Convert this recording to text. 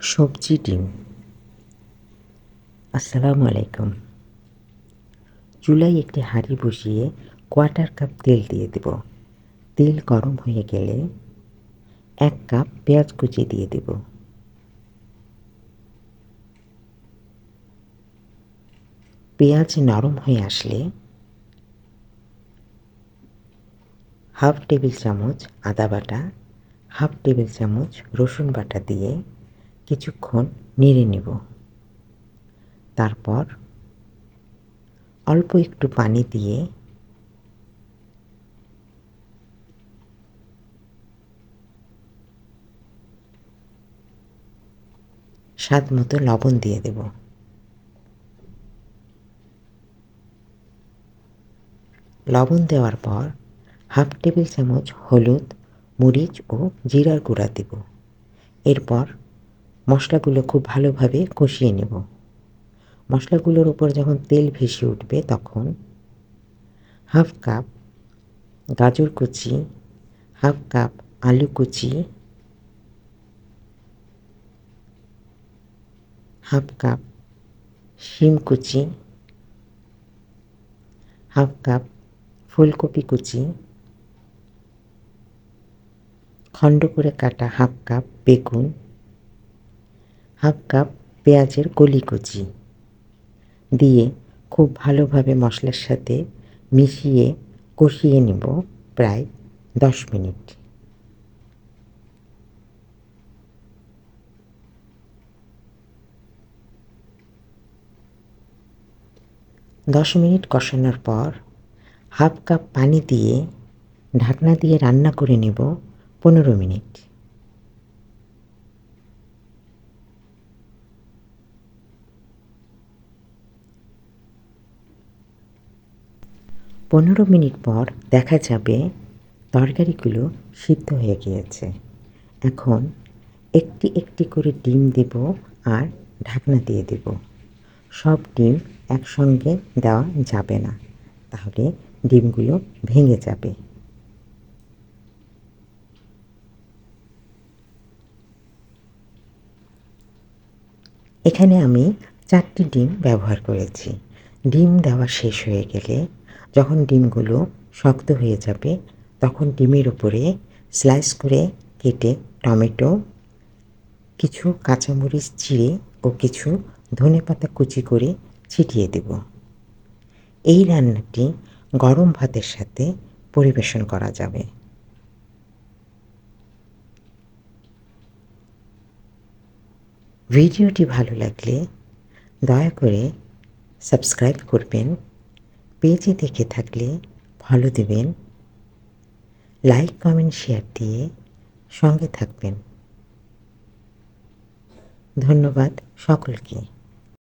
সবজি ডিম। আসসালামু আলাইকুম। চুলায় একটি হাঁড়ি বসিয়ে কোয়ার্টার কাপ তেল দিয়ে দেব। তেল গরম হয়ে গেলে এক কাপ পেঁয়াজ কুচি দিয়ে দেব। পেঁয়াজ নরম হয়ে আসলে হাফ টেবিল চামচ আদা বাটা হাফ টেবিল চামচ রসুন বাটা দিয়ে কিছুক্ষণ নেড়ে নেব। তারপর অল্প একটু পানি দিয়ে স্বাদ মতো লবণ দিয়ে দেব। লবণ দেওয়ার পর হাফ টেবিল চামচ হলুদ, মরিচ ও জিরার গুঁড়া দেব। এরপর মশলাগুলো খুব ভালোভাবে কষিয়ে নেব। মশলাগুলোর উপর যখন তেল ভেসে উঠবে তখন হাফ কাপ গাজর কুচি, হাফ কাপ আলু কুচি, হাফ কাপ শিম কুচি, হাফ কাপ ফুলকপি কুচি, খণ্ড করে কাটা হাফ কাপ বেগুন হাফ কাপ পেঁয়াজের কলি কুচি দিয়ে খুব ভালোভাবে মশলার সাথে মিশিয়ে কষিয়ে নেব প্রায় দশ মিনিট। দশ মিনিট কষানোর পর হাফ কাপ পানি দিয়ে ঢাকনা দিয়ে রান্না করে নেব পনেরো মিনিট। পনেরো মিনিট পর দেখা যাবে তরকারিগুলো সিদ্ধ হয়ে গিয়েছে। এখন একটি একটি করে ডিম দেব আর ঢাকনা দিয়ে দেব। সব ডিম একসঙ্গে দেওয়া যাবে না, তাহলে ডিমগুলো ভেঙে যাবে। এখানে আমি চারটি ডিম ব্যবহার করেছি। ডিম দেওয়া শেষ হয়ে গেলে যখন ডিমগুলো শক্ত হয়ে যাবে, তখন ডিমের উপরে স্লাইস করে কেটে টমেটো, কিছু কাঁচামরিচ চিড়ে ও কিছু ধনে পাতা কুচি করে ছিটিয়ে দেব। এই রান্নাটি গরম ভাতের সাথে পরিবেশন করা যাবে। ভিডিওটি ভালো লাগলে দয়া করে সাবস্ক্রাইব করবেন। পেজে দেখে থাকলে ভালো দেবেন লাইক কমেন্ট শেয়ার দিয়ে সঙ্গে থাকবেন। ধন্যবাদ সকলকে।